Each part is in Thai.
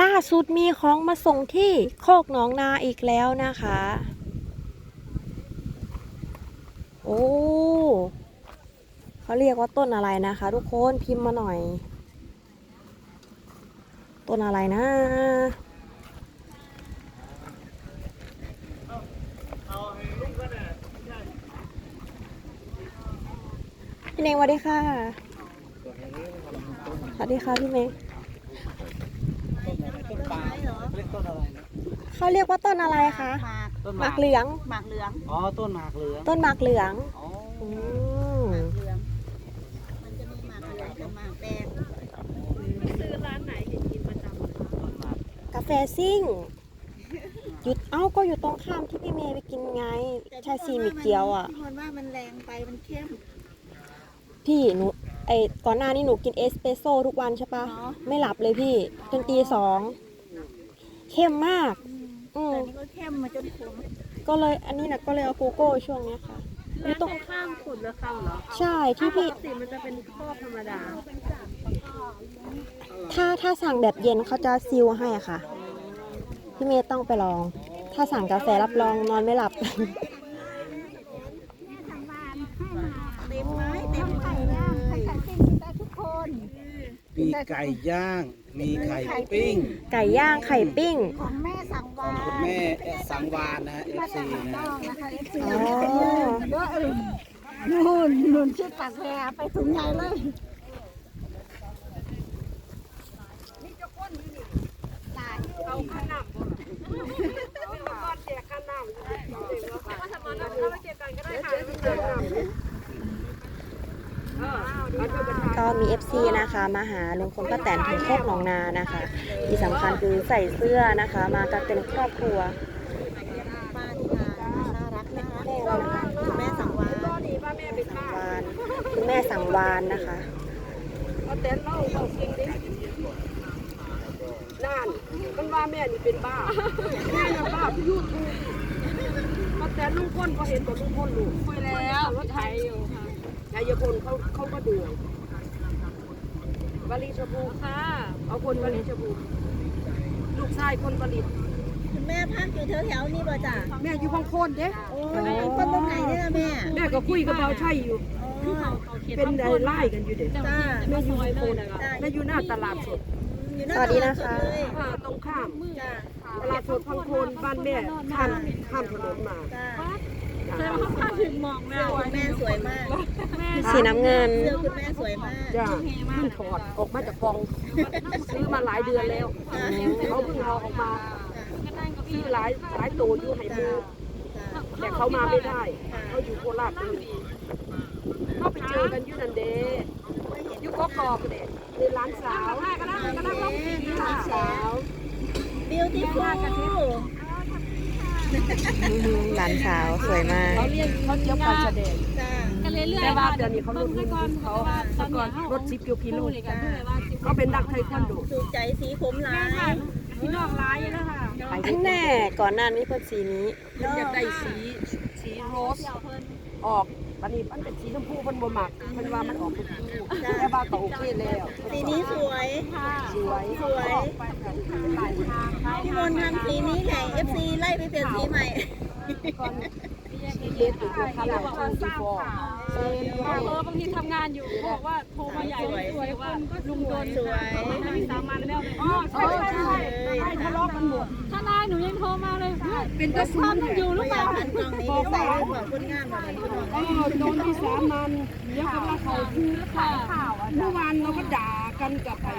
ล่าสุดมีของมาส่งที่โคกหนองนาอีกแล้วนะคะ โอ้เขาเรียกว่าต้นอะไรนะคะ ทุกคนพิมพ์มาหน่อย ต้นอะไรนะพี่เนงสวัสดีค่ะสวัสดีค่ะพี่เมง ปาล์มเรียกต้นอะไรนะเขาเรียกว่าต้นอะไรคะหมากต้นหมากเหลือง หมากเหลืองอ๋อต้นหมากเหลืองต้นหมากเหลืองอ๋ออืมหมากเหลือง มันจะมีหมากเหลืองกับหมากแดงต้นหมากกาแฟซิ่งหยุดเอ้าก็อยู่ตรงข้ามที่พี่เมย์ไปกินไงชายซีมิเกียวอะ พี่มนต์ว่ามันแรงไปมันเข้ม พี่หนูไอก่อนหน้านี้หนูกินเอสเปรสโซ่ทุกวันใช่ปะเนาะไม่หลับเลยพี่จนตีสอง เข้มมาก อืมแต่นี่ก็เข้มมาจนขมก็เลยอันนี้นะก็เลยเอาโกโก้ช่วงเนี้ยค่ะอยู่ตรงข้ามขุดแล้วเข้าเหรอใช่ที่พี่ปกติมันจะเป็นครอบธรรมดาถ้าถ้าสั่งแบบเย็นเขาจะซิลให้อะค่ะ พี่เมย์ต้องไปลอง ถ้าสั่งกาแฟรับรองนอนไม่หลับ เต็มไม้เต็มไข่ย่างไข่ไข่ปิ้งกินได้ทุกคนมีไก่ย่าง มีไข่ปิ้ง ไก่ย่างไข่ปิ้ง ของแม่สั่งขวาองคุณแม่แอดสังวานนะฮะ FC นะต้องนะคะเอฟซีอ๋อ เยอะเลยนู่นนู่นชื่อปากแพรไปถุงใหญ่เลย เอาข้าวหนามบ่เอา ก็มี FC นะคะ มาหาลุงพลป้าแตนถึงโคกหนองนานะคะ ที่สำคัญคือใส่เสื้อนะคะ มากันเป็นครอบครัวป้าที่มาน่ารักน่ารักคุณแม่สังวาตอนนี้ว่าแม่เป็นบ้าวานคุณแม่สังวานนะคะเอาแต่เล่าเอาจริงดินั่นมันว่าแม่นี่เป็นบ้า แม่ยังบ้าพี่ยูทูบมาแต่ลุงพลเขาเห็นตัวลุงพลลูกคุยแล้วรถไทยอยู่ค่ะ นายพลเขาเขาก็ดูวลีชภูค่ะเอาคนวลีชภูลูกชายคนผลิตคุณแม่พักอยู่แถวๆนี้บ่จ้ะแม่อยู่บางโคนเด้โอ้ยเป็นตรงไหนเนี่ยแม่แม่ก็คุยกับเบาชัยอยู่อ๋อเป็นไดไล่กันอยู่เด็จ้าแม่อยู่บางโคนแม่อยู่หน้าตลาดสดอยู่หน้าสวัสดีนะคะตลาดสดเลยอ่าตรงข้ามจ้าตลาดสดพังโคนบ้านแม่ข้ามข้ามถนนมา จ้าจ้ะเสื้อคุณแม่สวยมากสีน้ำเงิน เสื้อคุณแม่สวยมาก จ้าเพิ่งถอดออกมาจากกองซื้อมาหลายเดือนแล้วเขาเพิ่งเอาออกมาซื้อหลายหลายตัวอยู่ให้มือจ้าแต่เขามาไม่ได้ เขาอยู่โคราชเลยเขาไปเจอกันอยู่นันเดอยู่กอกอกเด็ในร้านสาวก็ได้ก็ได้ก็ได้ร้านสาวบิวตี้ฟูล หลานสาวสวยมาก เขาเรียกเขาเจียวการแสดงจ้าแต่ว่าเดี๋ยวนี้เขาลงทุนเขาตะกอนรถชิปกิโลกิโลเขาเป็นดักไทควันโดสูใจสีผมลายพี่น้องร้ายนะคะอันแน่ก่อนหน้านี้เพิ่นสีนี้มันอยากได้สีสีโรสออก วันนี้มันเป็นสีชมพูมันบ่มักมันว่ามันออกเป็นชมพูแต่ว่าก็โอเคแล้วสีนี้สวยสวยสวยพี่มนต์ทำสีนี้แหละ FC ไล่ไปเปลี่ยนสีใหม่ เด็ดตัวคาราชูดีฟอร์เออบางทีทำงานอยู่บอกว่าโทรมาใหญ่เลยสวยว่าลุงโดนสวยไม่ได้สามันแล้วอ๋อโอ้ใช่ใช่ทะเลาะกันหมดถ้านายหนูยังโทรมาเลยเป็นกระสุนต้องอยู่หรือเปล่ากหันกล่องนี้ใส่เลยบอกคนงานมาเลยองเอโดนที่สามันเดี๋ยวกำลังเขาคือค่ะเมื่อวานเราก็ด่ากันกับใคร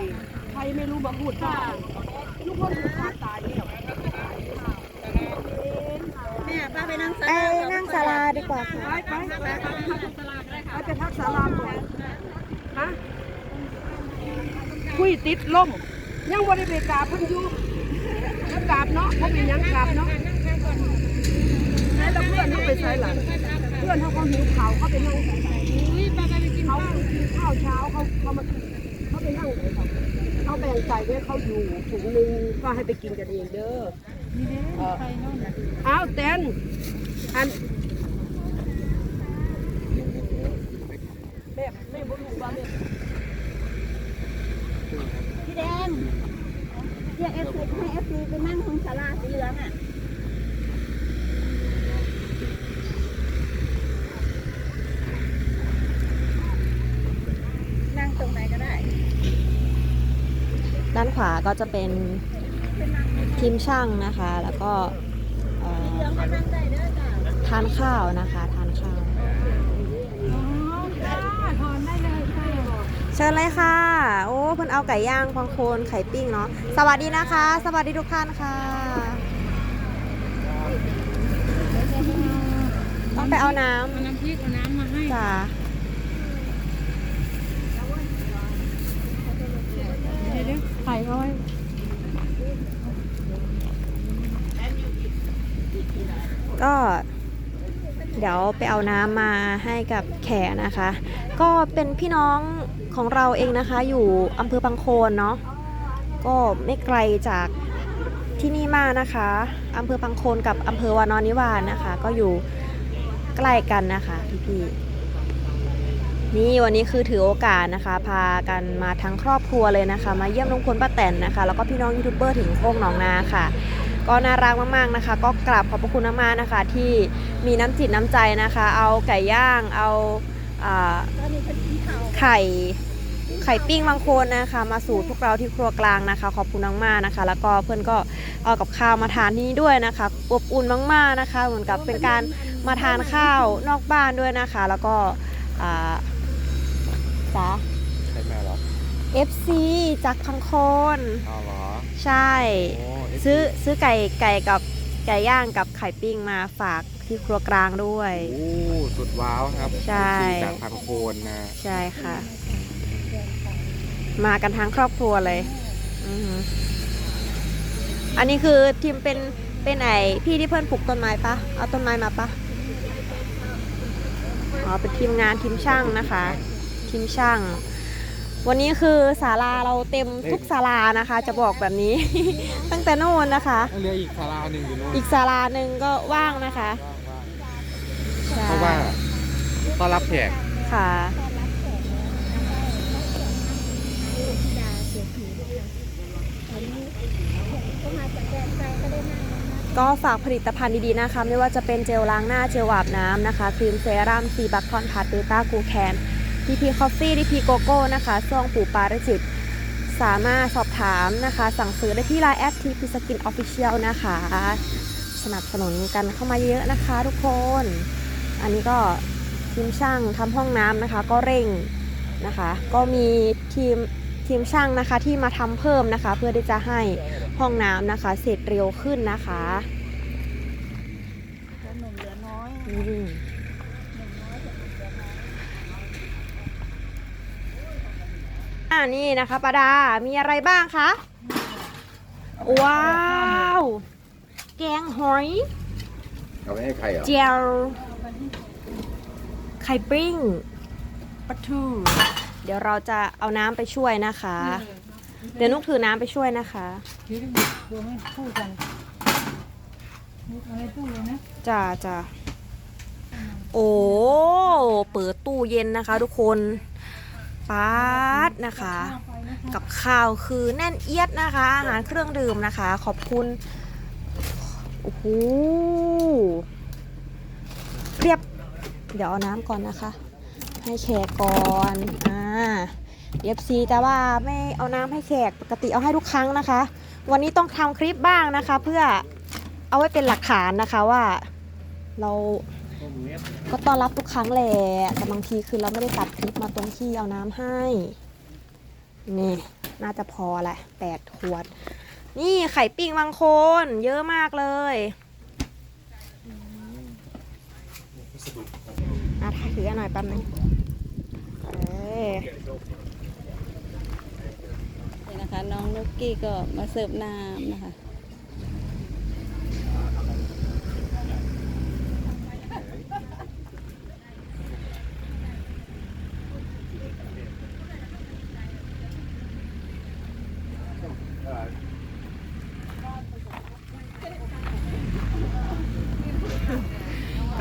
ใครไม่รู้มาพูดว่าลูกคนถูกฆ่าตายเนี่ย แม่ป้าไปนั่งซะไปนั่งศาลาดีกว่าค่ะไปไปไปไปไปพักสาราก่อนฮะคุยติดลมยังบริเวณกราบเพิ่นอยู่ถ้ากราบเนาะเขาเป็นหยังกราบเนาะแล้วเพื่อนเขาไปใช้หลังเพื่อนเขาเขาหิวข้าวเขาไปนั่งใส่ใส่อุ้ยไปกินเขากินข้าวเช้าเขาเขามากินเขาไปนั่งเลยเขาเขาแบ่งใจไว้เขาอยู่ถุงหนึงก็ให้ไปกินกันเองเด้อ เอออ้าวเต้นอันแม่แม่บ่รู้ว่าแม่พี่แดงพี่จะเอฟซีให้เอฟซีไปนั่งตรงศาลาสีเหลืองอะนั่งตรงไหนก็ได้ ด้านขวาก็จะเป็น ทีมช่างนะคะ แล้วก็เอ่อเหลืองก็นั่งได้เด้อจ้ะทานข้าวนะคะ ทานข้าวถอนได้เลยค่ะเชิญเลยค่ะ โอ้เพิ่นเอาไก่ย่างพังโคนไข่ปิ้งเนาะ สวัสดีนะคะ สวัสดีทุกท่านค่ะ ต้องไปเอาน้เอาน้ำพริกเอาน้ำมาให้ำจ้ะ เดี๋ยวไข่เอาไว้ ก็ เดี๋ยวไปเอาน้ำมาให้กับแขนะคะ ก็เป็นพี่น้องของเราเองนะคะ อยู่อำเภอพังโคนเนาะก็ไม่ไกลจากที่นี่มากนะคะอำเภอพังโคนกับอำเภอวานอนนิวาสนะคะ ก็อยู่ใกล้กันนะคะพี่ๆนี่วันนี้คือถือโอกาสนะคะ พากันมาทั้งครอบครัวเลยนะคะ มาเยี่ยมลุงพลป้าแตนนะคะ แล้วก็พี่น้องยูทูบเบอร์ถึงโคกหนองนาค่ะ ก็น่ารักมากๆนะคะ ก็กราบขอบพระคุณมากๆนะคะ ที่มีน้ำจิตน้ำใจนะคะ เอาไก่ย่างเอาอ่าตอนนี้เป็นสีขาวไข่ไข่ปิ้งบางคนนะคะ มาสู่พวกเราที่ครัวกลางนะคะ ขอบคุณมากๆนะคะ แล้วก็เพื่อนก็เอากับข้าวมาทานที่นี่ด้วยนะคะอบอุ่นมากๆนะคะ เหมือนกับเป็นการมาทานข้าวนอกบ้านด้วยนะคะ แล้วก็อ่าจ้าใช่แม่เหรอ FC จากพังโคนอ้าวเหรอ ใช่โอ้ ซื้อซื้อไก่ไก่กับไก่ย่างกับไข่ปิ้งมาฝากที่ครัวกลางด้วย โอ้สุดว้าวครับใช่ ที่จากพังโคนนะใช่ค่ะ มากันทั้งครอบครัวเลยอือหืออันนี้คือทีมเป็นเป็นไอพี่ที่เพื่อนปลูกต้นไม้ปะเอาต้นไม้มาปะอ๋อเป็นทีมงานทีมช่างนะคะ ทีมช่าง วันนี้คือศาลาเราเต็มทุกศาลานะคะ จะบอกแบบนี้ ตั้งแต่โน่นนะคะ เหลืออีกศาลาหนึ่งอยู่โน่นอีกศาลาหนึ่งก็ว่างนะคะใช่เพราะว่าต้อนรับแขกค่ะดาเสียผีด้วยค่ะวันนี้ก็มาจากแดนไกลก็ได้นั่งนะคะก็ฝากผลิตภัณฑ์ดีๆนะคะ ไม่ว่าจะเป็นเจลล้างหน้าเจลอาบน้ำนะคะ ครีมเซรั่มซีบัคคอนพาร์ตเบต้ากูแคน พีพีคอฟฟี่ดีพีโกโก้นะคะซองปู่ปาริจิต สามารถสอบถามนะคะ สั่งซื้อได้ที่ Line แอดทีพีสกินออฟฟิเชียลนะคะ สนับสนุนกันเข้ามาเยอะนะคะ ทุกคน อันนี้ก็ทีมช่างทำห้องน้ำนะคะ ก็เร่งนะคะ ก็มีทีมทีมช่างนะคะที่มาทำเพิ่มนะคะ เพื่อที่จะให้ห้องน้ำนะคะ เสร็จเร็วขึ้นนะคะแล้วหนุ่มเหลือน้อย อืมอ่านี่นะคะปาดา มีอะไรบ้างคะ ว้าว แกงหอย เอาไปให้ใครเหรอเจลไข่ปิ้งปลาทู เดี๋ยวเราจะเอาน้ำไปช่วยนะคะ เดี๋ยวนุกถือน้ำไปช่วยนะคะ ถือดูให้คู่กันอะไรตู้เลยนะจ้าจ้าโอ้ เปิดตู้เย็นนะคะทุกคน ปาดนะคะ กับข้าวคือแน่นเอียดนะคะ อาหารเครื่องดื่มนะคะ ขอบคุณโอ้โหเรียบ เดี๋ยวเอาน้ำก่อนนะคะ ให้แขกก่อนอ่าเอฟซีแต่ว่าไม่เอาน้ำให้แขกปกติเอาให้ทุกครั้งนะคะ วันนี้ต้องทำคลิปบ้างนะคะ เพื่อเอาไว้เป็นหลักฐานนะคะว่าเรา ก็ต้อนรับทุกครั้งแหละแต่บางทีคือเราไม่ได้ตัดคลิปมาตรงที่เอาน้ำให้ นี่ น่าจะพอแหละแปดขวด นี่ไข่ปิ้งบางคนเยอะมากเลยอะถ่ายถือหน่อยแป๊บนึงเอ้ยนี่นะคะ น้องนุกกี้ก็มาเสิร์ฟน้ำนะคะ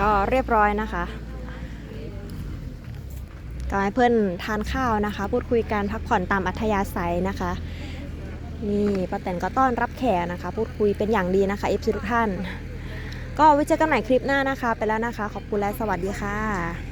ก็เรียบร้อยนะคะก็ให้เพื่อนทานข้าวนะคะ พูดคุยกันพักผ่อนตามอัธยาศัยนะคะ นี่ป้าแตนก็ต้อนรับแขกนะคะ พูดคุยเป็นอย่างดีนะคะเอฟซีทุกท่าน ก็ไว้เจอกันใหม่คลิปหน้านะคะ ไปแล้วนะคะ ขอบคุณและสวัสดีค่ะ